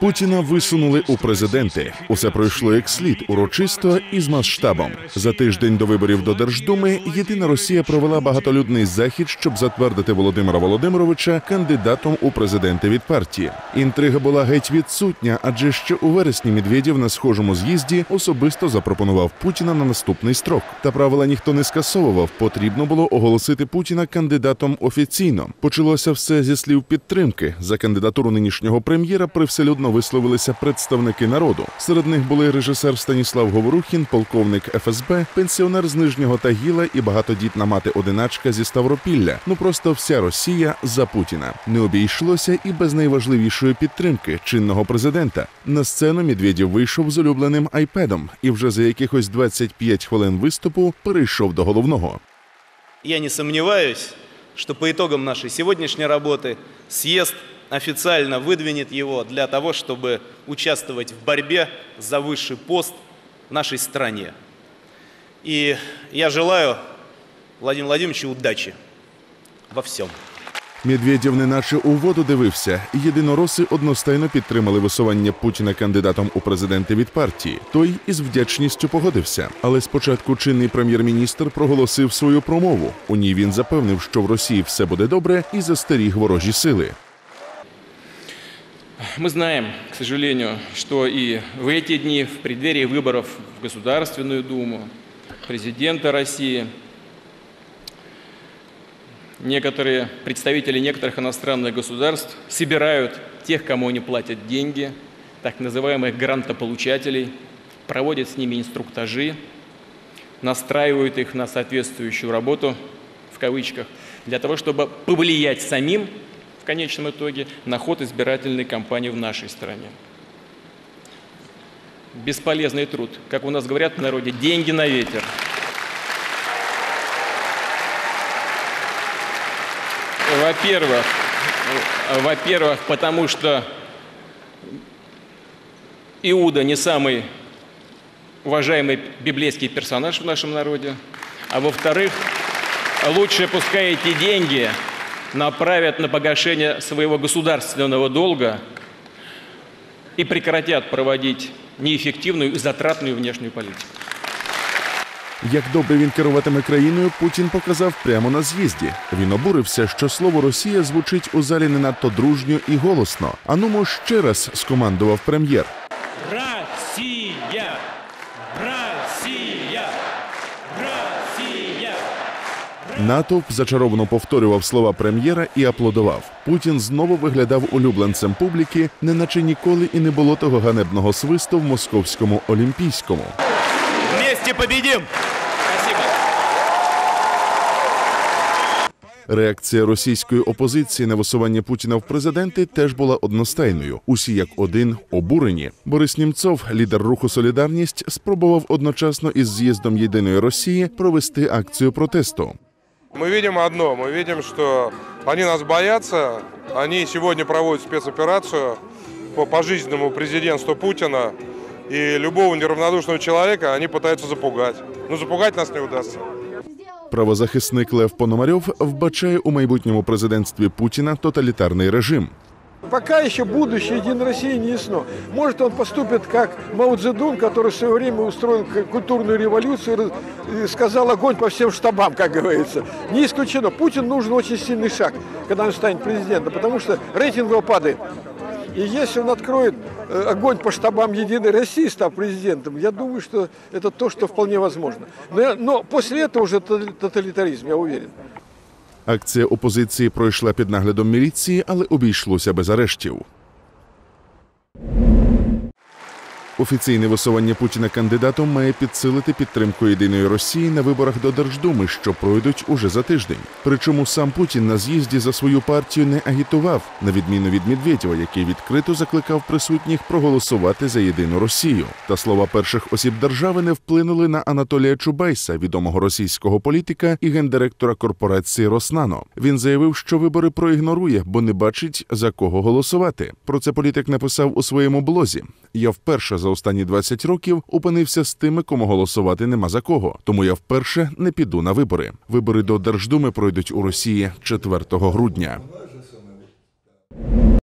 Путіна висунули у президенти. Усе пройшло як слід урочисто і з масштабом. За тиждень до виборів до Держдуми єдина Росія провела багатолюдний захід, щоб затвердити Володимира Володимировича кандидатом у президенти від партії. Інтрига була геть відсутня, адже ще у вересні Медведєв на схожому з'їзді особисто запропонував Путіна на наступний строк. Та правила ніхто не скасовував. Потрібно було оголосити Путіна кандидатом офіційно. Почалося все зі слів підтримки за кандидатуру нинішнього прем'єра. Привселюдно висловилися представники народу. Серед них були режисер Станіслав Говорухін, полковник ФСБ, пенсіонер з Нижнього Тагіла і багатодітна мати одиначка зі Ставропілля. Ну просто вся Росія за Путіна. Не обійшлося і без найважливішої підтримки чинного президента. На сцену Медведєв вийшов з улюбленим айпедом і вже за якихось 25 хвилин виступу перейшов до головного. Я не сомневаюсь, что по итогам нашей сегодняшней работы съезд официально выдвинет его для того, чтобы участвовать в борьбе за высший пост в нашей стране. И я желаю Владимиру Владимировичу удачи во всем. Медведєв неначе у воду дивився. Єдинороси одностайно підтримали висування Путіна кандидатом у президенти від партії. Той із вдячністю погодився. Але спочатку чинний прем'єр-міністр проголосив свою промову. У ній він запевнив, що в Росії все буде добре, і застеріг ворожі сили. Мы знаем, к сожалению, что и в эти дни, в преддверии выборов в Государственную Думу, президента России, некоторые представители некоторых иностранных государств собирают тех, кому они платят деньги, так называемых грантополучателей, проводят с ними инструктажи, настраивают их на соответствующую работу, в кавычках, для того, чтобы повлиять самим конечном итоге на ход избирательной кампании в нашей стране. Бесполезный труд. Как у нас говорят в народе, деньги на ветер. Во-первых, во-первых, потому что Иуда не самый уважаемый библейский персонаж в нашем народе. А во-вторых, лучше пускай эти деньги направят на погашение своего государственного долга и прекратят проводить неэффективную и затратную внешнюю политику. Як добре він керуватиме країною, Путін показав прямо на з'їзді. Він обурився, що слово Росія звучить у залі не надто дружньо і голосно. Анумо ще раз скомандував прем'єр. Россия! Россия! Натовп зачаровано повторював слова прем'єра і аплодував. Путін знову виглядав улюбленцем публіки, неначе ніколи і не було того ганебного свисту в московському олімпійському. Вместе победим! Спасибо. Реакція російської опозиції на висування Путіна в президенти теж була одностайною. Усі як один обурені. Борис Німцов, лідер руху Солідарність, спробував одночасно із з'їздом єдиної Росії провести акцію протесту. Мы видим одно, мы видим, что они нас боятся, они сегодня проводят спецоперацию по пожизненному президентству Путина, и любого неравнодушного человека они пытаются запугать. Но запугать нас не удастся. Правозахисник Лев Пономарьов вбачає у майбутньому президентстві Путіна тоталітарний режим. Пока еще будущее Единой России не ясно. Может, он поступит как Мао Цзэдун, который в свое время устроил культурную революцию и сказал огонь по всем штабам, как говорится. Не исключено. Путин нужен очень сильный шаг, когда он станет президентом, потому что рейтинг его падает. И если он откроет э, огонь по штабам Единой России, став президентом, я думаю, что это то, что вполне возможно. Но, но после этого уже тотали- тоталитаризм, я уверен. Акція опозиції пройшла під наглядом міліції, але обійшлося без арештів. Офіційне висування Путіна кандидатом має підсилити підтримку єдиної Росії на виборах до Держдуми, що пройдуть уже за тиждень. Причому сам Путін на з'їзді за свою партію не агітував, на відміну від Медведєва, який відкрито закликав присутніх проголосувати за єдину Росію. Та слова перших осіб держави не вплинули на Анатолія Чубайса, відомого російського політика і гендиректора корпорації Роснано. Він заявив, що вибори проігнорує, бо не бачить за кого голосувати. Про це політик написав у своєму блозі. Я вперше за останні 20 років опинився з тими, кому голосувати нема за кого. Тому я вперше не піду на вибори. Вибори до Держдуми пройдуть у Росії 4 грудня.